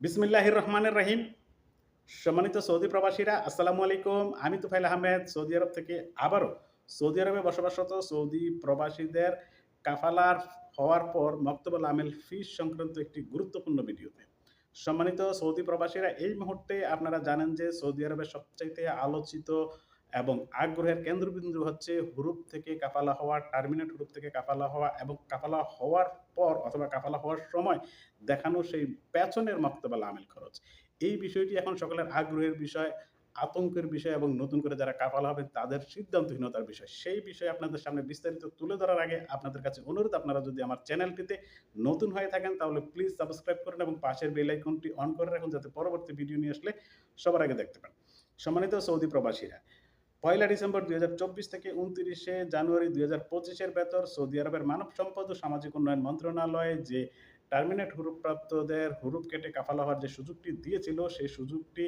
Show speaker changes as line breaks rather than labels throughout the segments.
বিসমিল্লাহির রহমানের রহিম সম্মানিত সৌদি প্রবাসীরা, আসসালামু আলাইকুম। আমি তুফাইল আহমেদ, সৌদি আরব থেকে আবারও সৌদি আরবে বসবাসরত সৌদি প্রবাসীদের কাফালার হওয়ার পর মক্তবুল আমেল ফিস সংক্রান্ত একটি গুরুত্বপূর্ণ ভিডিওতে। সম্মানিত সৌদি প্রবাসীরা, এই মুহূর্তে আপনারা জানেন যে সৌদি আরবের সবচাইতে আলোচিত এবং আগ্রহের কেন্দ্রবিন্দু হচ্ছে হুরুপ থেকে কাফালা হওয়া টার্মিনেট হুরুপ থেকে কাফালা হওয়া এবং কাফালা হওয়ার পর অথবা কাফালা হওয়ার সময় দেখানো সেই পেছনের মক্তবাল আমেল খরচ। এই বিষয়টি এখন সকলের আগ্রহের বিষয়, আতঙ্কের বিষয় এবং নতুন করে যারা কাফালা হবে তাদের সিদ্ধান্তহীনতার বিষয়। সেই বিষয়ে আপনাদের সামনে বিস্তারিত তুলে ধরার আগে আপনাদের কাছে অনুরোধ, আপনারা যদি আমার চ্যানেলটিতে নতুন হয়ে থাকেন তাহলে প্লিজ সাবস্ক্রাইব করুন এবং পাশের বেল আইকনটি অন করে রাখুন যাতে পরবর্তী ভিডিও নিয়ে আসলে সবার আগে দেখতে পান। সম্মানিত সৌদি প্রবাসীরা পয়লা ডিসেম্বর দুই হাজার চব্বিশ থেকে উনত্রিশে জানুয়ারি দুই হাজার পঁচিশের ভেতর সৌদি আরবের মানব সম্পদ ও সামাজিক উন্নয়ন মন্ত্রণালয়ে যে টার্মিনেট হুরুপপ্রাপ্তদের হুরুপ কেটে কাফালা হওয়ার যে সুযোগটি দিয়েছিল, সেই সুযোগটি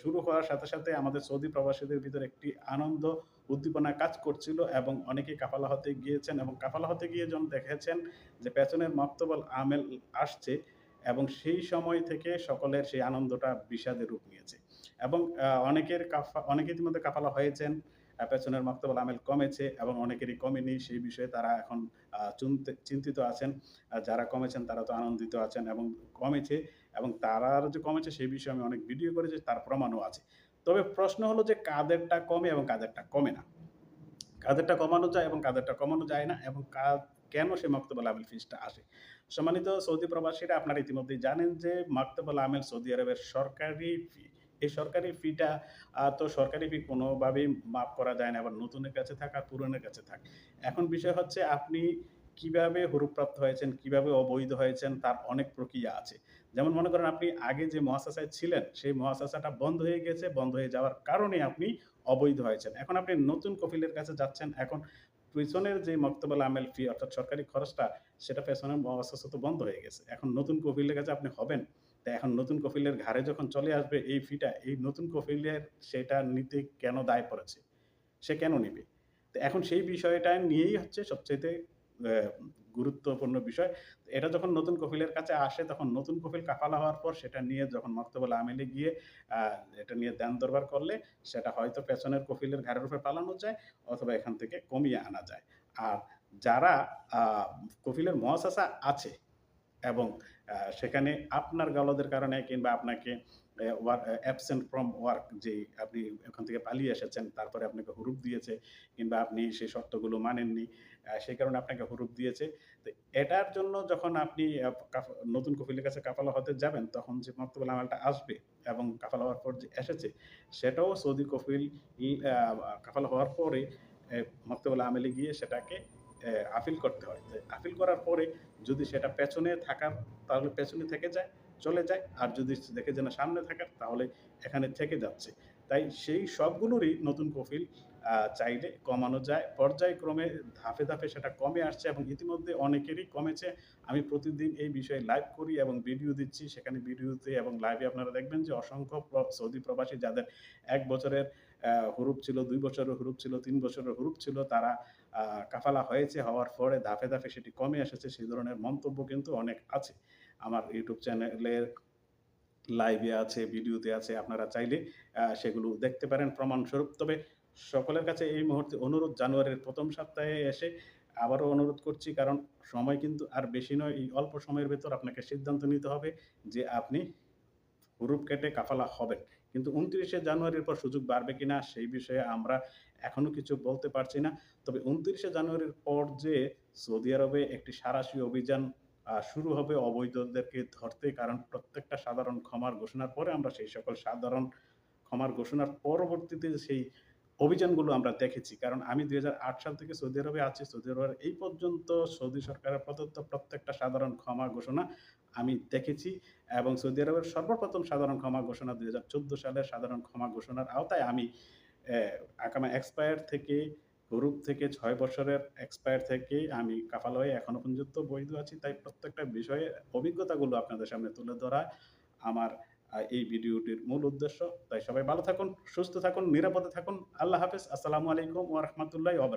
শুরু হওয়ার সাথে সাথে আমাদের সৌদি প্রবাসীদের ভিতরে একটি আনন্দ, উদ্দীপনা কাজ করছিল এবং অনেকে কাফালা হতে গিয়েছেন এবং কাফালা হতে গিয়ে যখন দেখেছেন যে পেছনের মক্তবল আমেল আসছে এবং সেই সময় থেকে সকলের সেই আনন্দটা বিষাদে রূপ নিয়েছে। এবং অনেকের কাফা, অনেকে ইতিমধ্যে কাফালা হয়েছেন। পেছনের মক্তবল আমেল কমেছে এবং অনেকেরই কমেনি। সেই বিষয়ে তারা এখন চিন্তিত আছেন। যারা কমেছেন তারা তো আনন্দিত আছেন এবং কমেছে। এবং তারা যে কমেছে সেই বিষয়ে আমি অনেক ভিডিও করেছি, তার প্রমাণও আছে। তবে প্রশ্ন হলো যে কাদেরটা কমে এবং কাদেরটা কমে না? কাদেরটা কমানো যায় এবং কাদেরটা কমানো যায় না? এবং কেন সে মক্তবল আমেল ফিসটা আসে? সম্মানিত সৌদি প্রবাসীরা আপনারা ইতিমধ্যেই জানেন যে মক্তবল আমেল সৌদি আরবের সরকারি ফি এই সরকারি ফিটা তো সরকারি ফি কোনোভাবেই মাফ করা যায় না, আবার নতুনের কাছে থাক আর পুরনের কাছে থাক। এখন বিষয় হচ্ছে আপনি কীভাবে হুরুপ্রাপ্ত হয়েছেন, কীভাবে অবৈধ হয়েছেন, তার অনেক প্রক্রিয়া আছে। যেমন মনে করেন আপনি আগে যে মহাশাসায় ছিলেন, সেই মহাশাসাটা বন্ধ হয়ে গেছে, বন্ধ হয়ে যাওয়ার কারণে আপনি অবৈধ হয়েছেন। এখন আপনি নতুন কফিলের কাছে যাচ্ছেন, এখন পিছনের যে মক্তবল আমেল ফি অর্থাৎ সরকারি খরচটা, সেটা পেছনের মহাশাসা তো বন্ধ হয়ে গেছে। এখন নতুন কফিলের কাছে আপনি হবেন। তা এখন নতুন কফিলের ঘাড়ে যখন চলে আসবে এই ফিটা, এই নতুন কফিলের সেটা নিতে কেন দায় পড়েছে? সে কেন নিবে? তো এখন সেই বিষয়টা নিয়েই হচ্ছে সবচেয়ে গুরুত্বপূর্ণ বিষয়। এটা যখন নতুন কফিলের কাছে আসে, তখন নতুন কফিল কাফালা হওয়ার পর সেটা নিয়ে যখন মক্তবল আমেলে গিয়ে এটা নিয়ে দেন দরবার করলে সেটা হয়তো পেছনের কফিলের ঘাড়ের উপরে পালানো যায় অথবা এখান থেকে কমিয়ে আনা যায়। আর যারা কফিলের মহাশাসা আছে এবং সেখানে আপনার গালদের কারণে কিংবা আপনাকে অ্যাবসেন্ট ফ্রম ওয়ার্ক যে আপনি ওখান থেকে পালিয়ে এসেছেন, তারপরে আপনাকে হুরুপ দিয়েছে কিংবা আপনি সেই শর্তগুলো মানেননি সেই কারণে আপনাকে হুরুপ দিয়েছে। তো এটার জন্য যখন আপনি নতুন কফিলের কাছে কাফালা হতে যাবেন, তখন যে মক্তবুল আমালটা আসবে এবং কাফালা হওয়ার পর যে এসেছে, সেটাও সৌদি কফিল কাফালা হওয়ার পরে মক্তবুল আমেলে গিয়ে সেটাকে আপিল করতে হয়। আপিল করার পরে যদি সেটা পেছনে থাকার তাহলে পেছনে থেকে যায়, চলে যায়। আর যদি দেখে যে না সামনে থাকার, তাহলে এখানে থেকে যাচ্ছে। তাই সেই সবগুলোরই নতুন কফিল চাইলে কমানো যায়। পর্যায়ক্রমে ধাপে ধাপে সেটা কমে আসছে এবং ইতিমধ্যে অনেকেরই কমেছে। আমি প্রতিদিন এই বিষয়ে লাইভ করি এবং ভিডিও দিচ্ছি। সেখানে ভিডিওতে এবং লাইভে আপনারা দেখবেন যে অসংখ্য সৌদি প্রবাসী যাদের এক বছরের হুরুপ ছিল, দুই বছরের হুরুপ ছিল, তিন বছরের হুরুপ ছিল, তারা কাফালা হয়েছে হওয়ার পরে ধাপে ধাপে সেটি কমে এসেছে। সেই ধরনের মন্তব্য কিন্তু অনেক আছে। আমার ইউটিউব চ্যানেলের লাইভে আছে ভিডিওতে আছে, আপনারা চাইলে সেগুলো দেখতে পারেন প্রমাণস্বরূপ। তবে সকলের কাছে এই মুহূর্তে অনুরোধ, জানুয়ারির প্রথম সপ্তাহে এসে আবারও অনুরোধ করছি, কারণ সময় কিন্তু আর বেশি নয়, এই অল্প সময়ের ভেতর আপনাকে সিদ্ধান্ত নিতে হবে যে আপনি হুরুপ কেটে কাফালা হবেন। কিন্তু উনত্রিশে জানুয়ারির পর সুযোগ বাড়বে কিনা, সেই বিষয়ে আমরা এখনও কিছু বলতে পারছি না। তবে উনত্রিশে জানুয়ারির পর যে সৌদি আরবে একটি সারাশি অভিযান শুরু হবে অবৈধদেরকে ধরতে, কারণ প্রত্যেকটা সাধারণ ক্ষমার ঘোষণার পরে আমরা সেই সকল সাধারণ ক্ষমার ঘোষণার পরবর্তীতে সেই অভিযানগুলো আমরা দেখেছি। কারণ আমি দুই হাজার আট সাল থেকে সৌদি আরবে আছি, সৌদি আরবের এই পর্যন্ত সৌদি সরকারের প্রদত্ত প্রত্যেকটা সাধারণ ক্ষমা ঘোষণা আমি দেখেছি এবং সৌদি আরবের সর্বপ্রথম সাধারণ ক্ষমা ঘোষণা দুই সালের সাধারণ ক্ষমা ঘোষণার আওতায় আমি আকামা এক্সপায়ার থেকে গ্রুপ থেকে ছয় বছরের এক্সপায়ার থেকে আমি কাফাল হয়ে এখনও পর্যন্ত বৈধ আছি। তাই প্রত্যেকটা বিষয়ে অভিজ্ঞতাগুলো আপনাদের সামনে তুলে ধরা আমার এই ভিডিওটির মূল উদ্দেশ্য। তাই সবাই ভালো থাকুন, সুস্থ থাকুন, নিরাপদে থাকুন। আল্লাহ হাফেজ। আসসালামু আলাইকুম ওয়া রাহমাতুল্লাহি ওয়া